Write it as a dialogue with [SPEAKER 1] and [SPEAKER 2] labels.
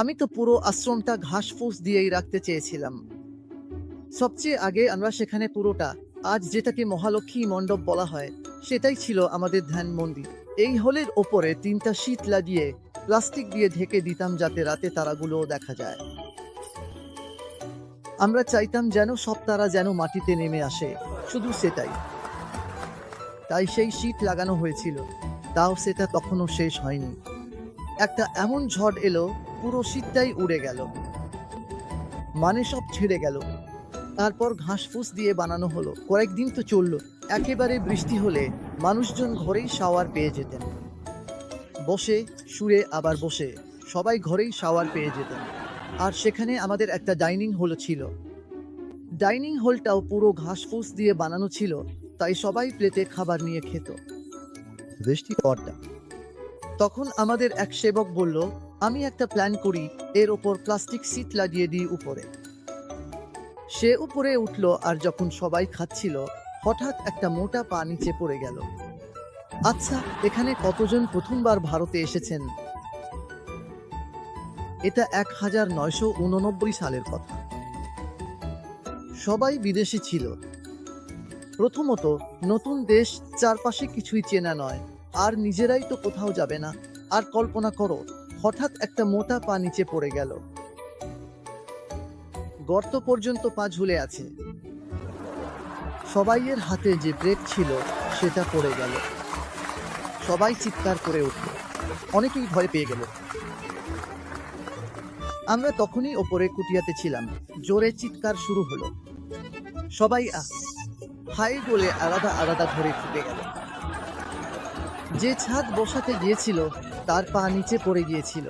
[SPEAKER 1] আমি তো পুরো আশ্রমটা ঘাস ফুস দিয়েই রাখতে চেয়েছিলাম। সবচেয়ে আগে আমরা সেখানে পুরোটা, আজ যেটাকে মহালক্ষ্মী মণ্ডপ বলা হয়, সেটাই ছিল আমাদের ধ্যান মন্দির। এই হলের ওপরে তিনটা শীত লাগিয়ে প্লাস্টিক দিয়ে ঢেকে দিতাম যাতে রাতে তারাগুলোও দেখা যায়। আমরা চাইতাম যেন সব তারা যেন মাটিতে নেমে আসে, শুধু সেটাই। তাই সেই শীত লাগানো হয়েছিল, তাও সেটা তখনও শেষ হয়নি। একটা এমন ঝড় এলো পুরো শীতটাই উড়ে গেল। মানে সব ছেড়ে গেল। তারপর ঘাস ফুস দিয়ে বানানো হলো। কয়েকদিন তো চলল। একেবারে বৃষ্টি হলে মানুষজন ঘরেই শাওয়ার পেয়ে যেতেন। বসে, শুয়ে, আবার বসে সবাই ঘরেই শাওয়ার পেয়ে যেতেন। আর সেখানে আমাদের একটা ডাইনিং হল ছিল। ডাইনিং হলটাও পুরো ঘাস ফুস দিয়ে বানানো ছিল, তাই সবাই প্লেটে খাবার নিয়ে খেত। বৃষ্টি পর্দা তখন আমাদের এক সেবক বলল, আমি একটা প্ল্যান করি, এর ওপর প্লাস্টিক সিট লাগিয়ে দিই উপরে। সে উপরে উঠল আর যখন সবাই খাচ্ছিল, হঠাৎ একটা মোটা পা নিচে পড়ে গেল। আচ্ছা এখানে কতজন প্রথমবার ভারতে এসেছেন? এটা এক হাজার নয়শো উননব্বই সালের কথা। সবাই বিদেশি ছিল। প্রথমত, নতুন দেশ চারপাশে কিছুই চেনা নয়। আর নিজেরাই তো কোথাও যাবে না। আর কল্পনা করো, হঠাৎ একটা মোটা পা নিচে পড়ে গেল। গর্ত পর্যন্ত পা ঝুলে আছে। সবাইয়ের হাতে যে ব্রেক ছিল, সেটা পড়ে গেল। সবাই চিৎকার করে উঠল। অনেকেই ভয় পেয়ে গেল। আমরা তখনই ওপরে কুটিয়াতে ছিলাম। জোরে চিৎকার শুরু হলো। সবাই আহ হাই বলে আলাদা আলাদা ধরে ফুটে গেল। যে ছাদ বসাতে গিয়েছিল তার পা নিচে পড়ে গিয়েছিল।